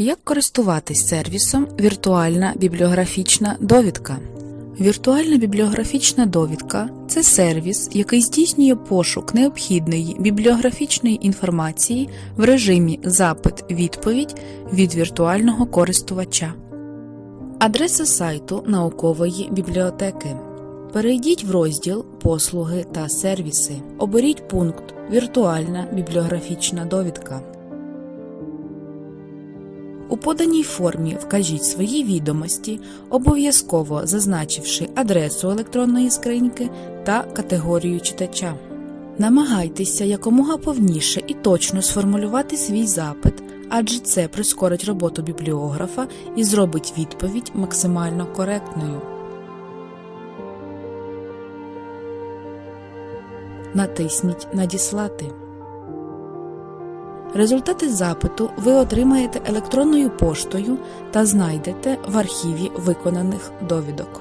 Як користуватись сервісом Віртуальна бібліографічна довідка? Віртуальна бібліографічна довідка це сервіс, який здійснює пошук необхідної бібліографічної інформації в режимі запит-відповідь від віртуального користувача. Адреса сайту наукової бібліотеки. Перейдіть в розділ Послуги та сервіси. Оберіть пункт Віртуальна бібліографічна довідка. У поданій формі вкажіть свої відомості, обов'язково зазначивши адресу електронної скриньки та категорію читача. Намагайтеся якомога повніше і точно сформулювати свій запит, адже це прискорить роботу бібліографа і зробить відповідь максимально коректною. Натисніть Надіслати. Результати запиту ви отримаєте електронною поштою та знайдете в архіві виконаних довідок.